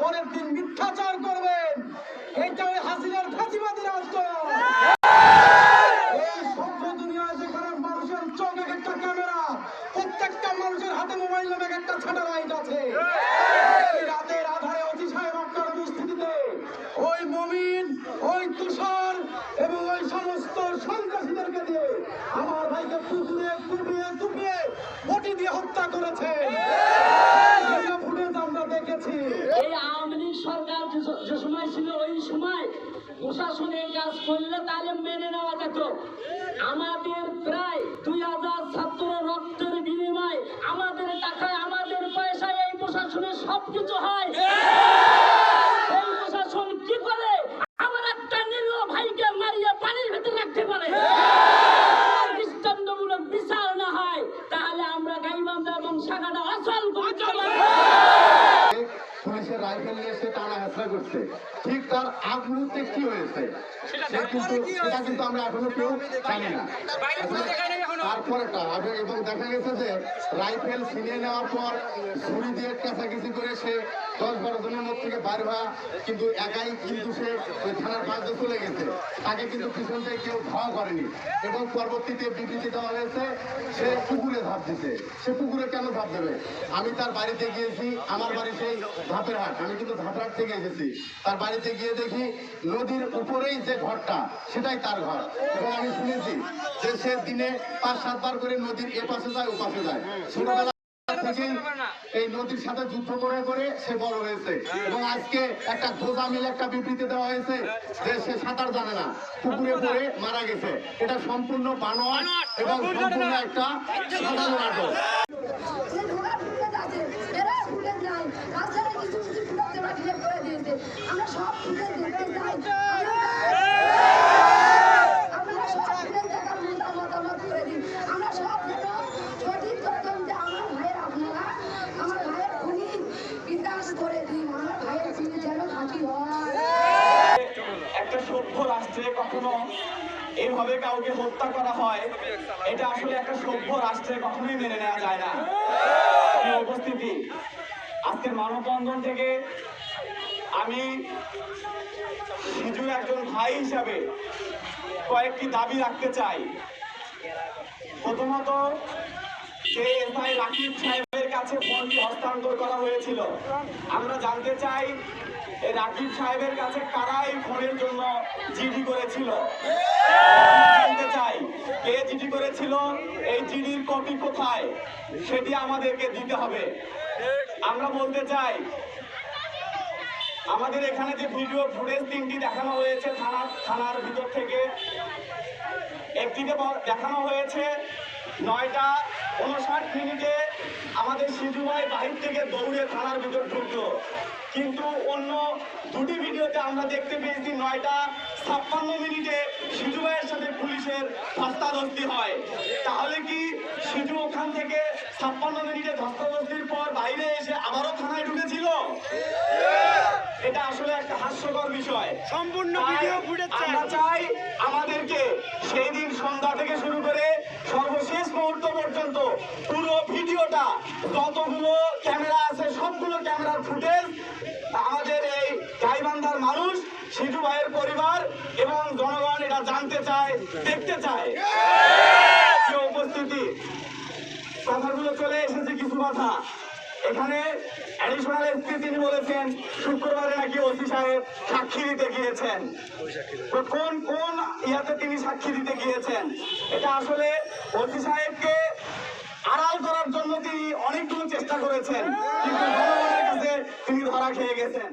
পরের দিন মিথ্যাচার করবেন। এটা ওই হাসিনার ফাঁসিবাদী রাষ্ট্র। যে সময় ছিল, ওই সময় প্রশাসনের কাজ করলে তাহলে মেনে নেওয়া যেত। আমাদের প্রায় দুই হাজার ছাত্র রক্তের বিনিময় আমাদের টাকায়, আমাদের পয়সায় এই প্রশাসনের সবকিছু হয়। এই প্রশাসন কি করে? আমার একটা নিরীহ ভাইকে মারিয়ে পানির ভেতরে রাখতে পারে। দৃষ্টান্তমূলক বিচার না হয়, তাহলে আমরা গাইবান্ধা এবং শাখাটা অচল করতে পুলিশের রাইফেল নিয়ে সে টানা হেঁচড়া করছে। ঠিক তার আগ মুহূর্তে কি হয়েছে? সে কিন্তু সেটা কিন্তু আমরা এখনও কেউ জানি না। তারপরেটা এবং দেখা গেছে যে রাইফেল ছিনিয়ে নেওয়ার পর ছুরি দিয়ে কাছাকাছি করে সে দশ বারো জনের থেকে বার কিন্তু একাই কিন্তু সে থানার চলে গেছে। তাকে কিন্তু পিছন থেকে কেউ করেনি। এবং পরবর্তীতে বিবৃতি দেওয়া হয়েছে, সে পুকুরে ধাপ দিছে। সে পুকুরে কেন ধাপ দেবে? আমি তার বাড়িতে গিয়েছি, আমার বাড়ি সেই ধাপের হাট। আমি কিন্তু ধাপের হাট থেকে এসেছি। তার বাড়িতে গিয়ে দেখি নদীর উপরেই যে ঘরটা, সেটাই তার ঘর। এবং আমি শুনেছি যে সে দিনে পাঁচ সাতবার করে নদীর এ পাশে যায় ও পাশে যায়। ছোটবেলা এই নদীর সাথে যুদ্ধ করে করে সে বড় হয়েছে। এবং আজকে একটা গোজা মিলে একটা বিবৃতি দেওয়া হয়েছে যে সে সাঁতার জানে না পুকুরে পড়ে মারা গেছে। এটা সম্পূর্ণ বানোয়াট এবং সম্পূর্ণ একটা সাধারণ নাটক যে ঢোকার ফুটেজ আছে এরা ফুটেজ নাই রাস্তায় কিছু কিছু ফুটেজ ওরা ডিলেট করে দিয়েছে আমরা সব ফুটেজ দেখতে চাই আপনারা সব ফুটেজ দেখার মতো মতামত করে দিন আমরা সব যেন সঠিক তদন্তে আমার ভাইয়ের আপনারা আমার ভাইয়ের খুনি বিকাশ করে দিন আমার ভাইয়ের খুনি যেন ফাঁসি হয় একটা সভ্য রাষ্ট্রে কখনো এইভাবে কাউকে হত্যা করা হয়, এটা আসলে একটা সভ্য রাষ্ট্রে কখনোই মেনে নেওয়া যায় না। উপস্থিতি, আজকের মানববন্ধন থেকে আমি সিজুর একজন ভাই হিসাবে কয়েকটি দাবি রাখতে চাই। প্রথমত যে এসআই রাকিব সাহেবের কাছে ফোনটি হস্তান্তর করা হয়েছিল। আমরা জানতে চাই রাকিব সাহেবের কাছে কারা এই ফোনের জন্য জিডি করেছিল? জানতে চাই, কে জিডি করেছিল? এই জিডির কপি কোথায়? সেটি আমাদেরকে দিতে হবে। আমরা বলতে চাই, আমাদের এখানে যে ভিডিও ফুটেজ তিনটি দেখানো হয়েছে থানা থানার ভিতর থেকে। একটিতে দেখানো হয়েছে নয়টা উনষাট মিনিটে আমাদের শিশু ভাই বাহির থেকে দৌড়ে থানার ভিতর ঢুকলো। কিন্তু অন্য দুটি ভিডিওতে আমরা দেখতে পেয়েছি নয়টা ছাপ্পান্ন মিনিটে শিশু ভাইয়ের সাথে পুলিশের ধস্তাধস্তি হয়। তাহলে কি শিশু ওখান থেকে ছাপ্পান্ন মিনিটে ধস্তাধস্তির পর বাইরে এসে আবারও থানায় ঢুকেছিল? এটা আসলে একটা হাস্যকর বিষয়। সম্পূর্ণ ভিডিও ফুটেজ আমরা চাই আমাদেরকে সেই দিন সন্ধ্যা থেকে শুরু পর্যন্ত পুরো ভিডিওটা যতগুলো ক্যামেরা আছে সবগুলো ক্যামেরার ফুটেজ। আমাদের এই গাইবান্ধার মানুষ সিজু ভাইয়ের পরিবার এবং জনগণ এটা জানতে চায় দেখতে চায়। উপস্থিতি কথাগুলো চলে এসেছে কিছু কথা। এখানে অ্যাডিশনাল এসপি তিনি বলেছেন শুক্রবারে নাকি ওসি সাহেব সাক্ষী দিতে গিয়েছেন। কোন কোন ইয়াতে তিনি সাক্ষী দিতে গিয়েছেন? এটা আসলে ওসি সাহেবকে তিনি অনেকগুলো চেষ্টা করেছেন কিন্তু কাছে তিনি ধরা খেয়ে গেছেন।